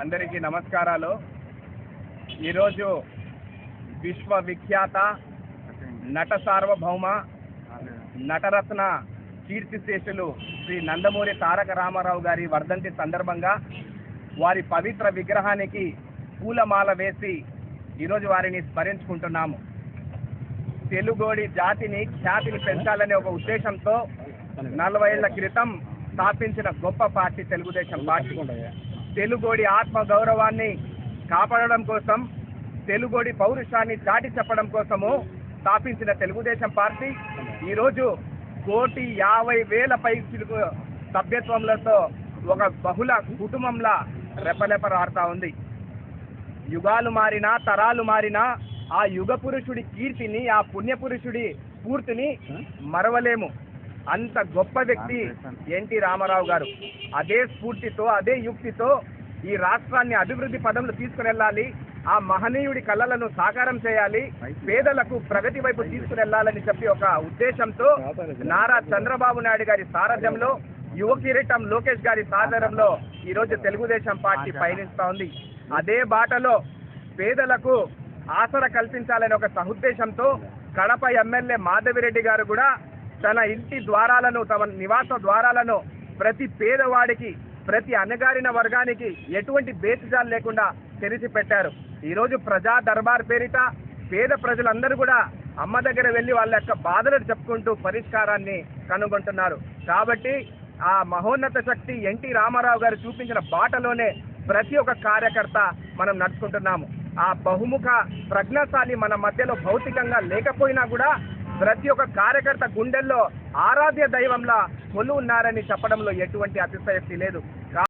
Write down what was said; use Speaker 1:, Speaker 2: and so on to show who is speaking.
Speaker 1: అందరికీ నమస్కారాలు. ఈరోజు విశ్వవిఖ్యాత నట సార్వభౌమ నటరత్న కీర్తిశేషులు శ్రీ నందమూరి తారక రామారావు గారి వర్ధంతి సందర్భంగా వారి పవిత్ర విగ్రహానికి పూలమాల వేసి ఈరోజు వారిని స్మరించుకుంటున్నాము. తెలుగోడి జాతిని ఖ్యాతిని పెంచాలనే ఒక ఉద్దేశంతో నలభై ఏళ్ళ క్రితం స్థాపించిన గొప్ప పార్టీ తెలుగుదేశం పార్టీ. తెలుగోడి ఆత్మ గౌరవాన్ని కాపాడడం కోసం తెలుగోడి పౌరుషాన్ని చాటి చెప్పడం కోసము స్థాపించిన తెలుగుదేశం పార్టీ. ఈరోజు కోటి యాభై వేల పై సభ్యత్వములతో ఒక బహుళ కుటుంబంలా రెపరెపలాడుతా ఉంది. యుగాలు మారినా తరాలు మారినా ఆ యుగ పురుషుడి కీర్తిని ఆ పుణ్య పురుషుడి స్ఫూర్తిని మరవలేము. అంత గొప్ప వ్యక్తి ఎన్టీ రామారావు గారు. అదే స్ఫూర్తితో అదే యుక్తితో ఈ రాష్ట్రాన్ని అభివృద్ధి పదంలో తీసుకువెళ్ళాలి ఆ మహనీయుడి కళలను సాకారం చేయాలి. పేదలకు ప్రగతి వైపు తీసుకువెళ్ళాలని చెప్పి ఒక ఉద్దేశంతో నారా చంద్రబాబు నాయుడు గారి సారథ్యంలో యువ కిరీటం లోకేష్ గారి సారథ్యంలో ఈరోజు తెలుగుదేశం పార్టీ పయనిస్తా ఉంది. అదే బాటలో పేదలకు ఆసర కల్పించాలనే ఒక సహుద్దేశంతో కడప ఎమ్మెల్యే మాధవిరెడ్డి గారు కూడా తన ఇంటి ద్వారాలను తమ నివాస ద్వారాలను ప్రతి పేదవాడికి ప్రతి అణగారిన వర్గానికి ఎటువంటి బేసిజాలు లేకుండా తెరిచి పెట్టారు ఈరోజు ప్రజా దర్బార్ పేరిట పేద ప్రజలందరూ కూడా అమ్మ దగ్గర వెళ్ళి వాళ్ళ యొక్క బాధలను చెప్పుకుంటూ పరిష్కారాన్ని కనుగొంటున్నారు. కాబట్టి ఆ మహోన్నత శక్తి ఎన్టీ రామారావు గారు చూపించిన బాటలోనే ప్రతి ఒక్క కార్యకర్త మనం నడుచుకుంటున్నాము. ఆ బహుముఖ ప్రజ్ఞాశాలి మన మధ్యలో భౌతికంగా లేకపోయినా కూడా ప్రతి ఒక్క కార్యకర్త గుండెల్లో ఆరాధ్య దైవంలా కొలు ఉన్నారని చెప్పడంలో ఎటువంటి అతిశయక్తి లేదు.